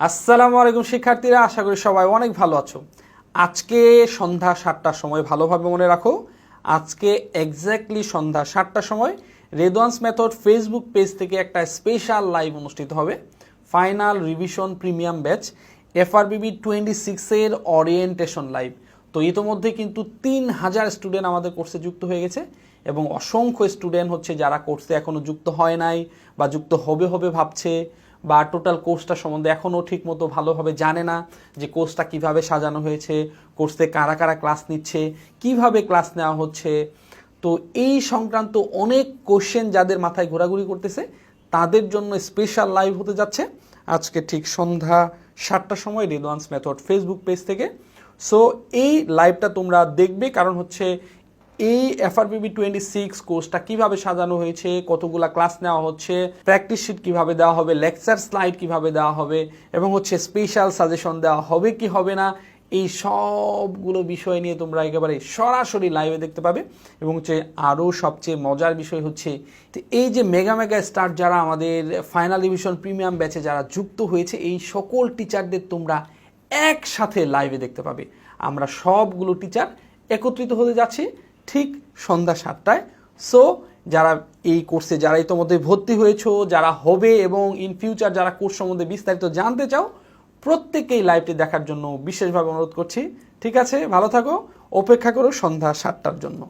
আসসালামু আলাইকুম, শিক্ষার্থীরা। আশা করি সবাই অনেক ভালো আছো। আজকে সন্ধ্যা সাতটার সময় ভালোভাবে মনে রাখো, আজকে এক্স্যাক্টলি সন্ধ্যা সাতটার সময় রেদওয়ান্স মেথড ফেসবুক পেজ থেকে একটা স্পেশাল লাইভ অনুষ্ঠিত হবে। Final revision premium batch FRBB twenty সিক্সের অরিয়েন্টেশন লাইভ তো ইতোমধ্যে কিন্তু তিন হাজার স্টুডেন্ট আমাদের কোর্সে যুক্ত হয়ে গেছে এবং অসংখ্য স্টুডেন্ট হচ্ছে যারা কোর্সে এখনও যুক্ত হয় নাই বা যুক্ত হবে হবে ভাবছে। বা টোটাল কোর্সটা সম্বন্ধে এখনও ঠিকমতো ভালোভাবে জানে না যে কোর্সটা কীভাবে সাজানো হয়েছে কোর্সে কারা কারা ক্লাস নিচ্ছে, কীভাবে ক্লাস নেওয়া হচ্ছে। তো এই সংক্রান্ত অনেক কোশ্চেন যাদের মাথায় ঘোরাঘুরি করতেছে, তাদের জন্য স্পেশাল লাইভ হতে যাচ্ছে। আজকে ঠিক সন্ধ্যা সাতটার সময় রিদওয়ান্স মেথড ফেসবুক পেজ থেকে। সো এই লাইভটা তোমরা দেখবে, কারণ হচ্ছে এই এফআরপিবি টোয়েন্টি সিক্স কোর্সটা কীভাবে সাজানো হয়েছে, কতগুলা ক্লাস নেওয়া হচ্ছে প্র্যাকটিস শিট কীভাবে দেওয়া হবে লেকচার স্লাইড কীভাবে দেওয়া হবে, এবং হচ্ছে স্পেশাল সাজেশন দেওয়া হবে কি হবে না, এই সবগুলো বিষয় নিয়ে তোমরা একেবারে সরাসরি লাইভে দেখতে পাবে। এবং হচ্ছে আরও সবচেয়ে মজার বিষয় হচ্ছে এই যে মেগা মেগা স্টার যারা আমাদের ফাইনাল ডিভিশন প্রিমিয়াম ব্যাচে যারা যুক্ত হয়েছে, এই সকল টিচারদের তোমরা একসাথে লাইভে দেখতে পাবে। আমরা সবগুলো টিচার একত্রিত হতে যাচ্ছি। ঠিক সন্ধ্যা সাতটায়। সো যারা এই কোর্সে যারা ইতোমধ্যে ভর্তি হয়েছো, যারা হবে এবং ইন ফিউচার যারা কোর্স সম্বন্ধে বিস্তারিত জানতে চাও প্রত্যেকেই লাইভটি দেখার জন্য বিশেষভাবে অনুরোধ করছি। ঠিক আছে, ভালো থাকো, অপেক্ষা করো সন্ধ্যা সাতটার জন্য।